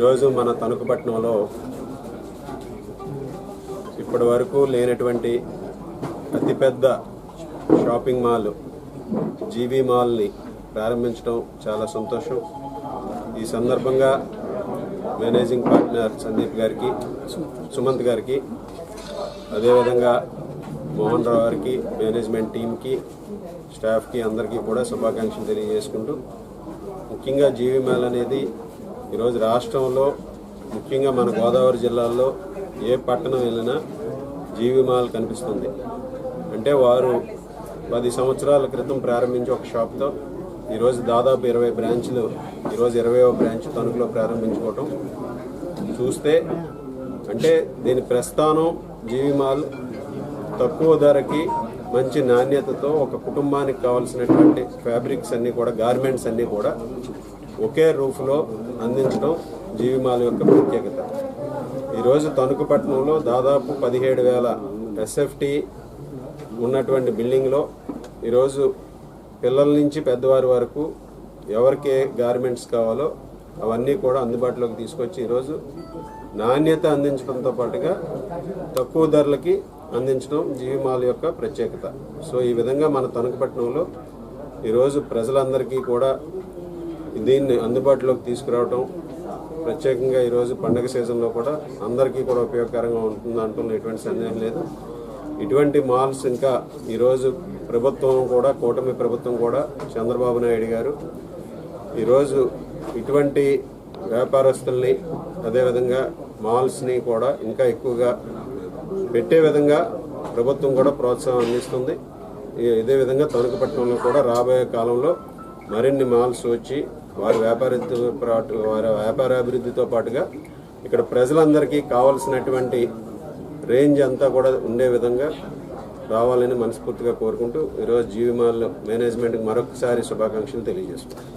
ఈరోజు మన తణుకుపట్నంలో ఇప్పటి వరకు లేనటువంటి అతిపెద్ద షాపింగ్ మాల్ జీవీ మాల్ని ప్రారంభించడం చాలా సంతోషం. ఈ సందర్భంగా మేనేజింగ్ పార్ట్నర్ సందీప్ గారికి సుమంత్ గారికి అదేవిధంగా మోహన్ రావు గారికి మేనేజ్మెంట్ టీంకి స్టాఫ్కి అందరికీ కూడా శుభాకాంక్షలు తెలియజేసుకుంటూ ముఖ్యంగా జీవి మాల్ అనేది ఈరోజు రాష్ట్రంలో ముఖ్యంగా మన గోదావరి జిల్లాలో ఏ పట్టణం వెళ్ళినా జీవి మాల్ కనిపిస్తుంది. అంటే వారు పది సంవత్సరాల క్రితం ప్రారంభించి ఒక షాప్తో ఈరోజు దాదాపు ఇరవై బ్రాంచ్లు ఈరోజు ఇరవైవ బ్రాంచ్ తణుకులో ప్రారంభించుకోవటం చూస్తే అంటే దీని ప్రస్థానం జీవి మాల్ తక్కువ ధరకి మంచి నాణ్యతతో ఒక కుటుంబానికి కావాల్సినటువంటి ఫ్యాబ్రిక్స్ అన్నీ కూడా గార్మెంట్స్ అన్నీ కూడా ఒకే రూఫ్లో అందించడం జీవిమాల యొక్క ప్రత్యేకత. ఈరోజు తణుకుపట్నంలో దాదాపు పదిహేడు వేల ఎస్ఎఫ్టీ ఉన్నటువంటి బిల్డింగ్లో ఈరోజు పిల్లల నుంచి పెద్దవారి వరకు ఎవరికి గార్మెంట్స్ కావాలో అవన్నీ కూడా అందుబాటులోకి తీసుకొచ్చి ఈరోజు నాణ్యత అందించడంతో పాటుగా తక్కువ ధరలకి అందించడం జీవిమాల యొక్క ప్రత్యేకత. సో ఈ విధంగా మన తణుకుపట్నంలో ఈరోజు ప్రజలందరికీ కూడా దీన్ని అందుబాటులోకి తీసుకురావటం ప్రత్యేకంగా ఈరోజు పండగ సీజన్లో కూడా అందరికీ కూడా ఉపయోగకరంగా ఉంటుంది అంటున్న ఎటువంటి సందేహం లేదు. ఇటువంటి మాల్స్ ఇంకా ఈరోజు ప్రభుత్వం కూడా కూటమి ప్రభుత్వం కూడా చంద్రబాబు నాయుడు గారు ఈరోజు ఇటువంటి వ్యాపారస్తుల్ని అదేవిధంగా మాల్స్ని కూడా ఇంకా ఎక్కువగా పెట్టే విధంగా ప్రభుత్వం కూడా ప్రోత్సాహం అందిస్తుంది. ఇదే విధంగా తణుకుపట్నంలో కూడా రాబోయే కాలంలో మరిన్ని మాల్స్ వచ్చి వారి వ్యాపార వారి వ్యాపారాభివృద్ధితో పాటుగా ఇక్కడ ప్రజలందరికీ కావాల్సినటువంటి రేంజ్ అంతా కూడా ఉండే విధంగా రావాలని మనస్ఫూర్తిగా కోరుకుంటూ ఈరోజు జీవిమాల్ మేనేజ్మెంట్కి మరొకసారి శుభాకాంక్షలు తెలియజేస్తున్నాను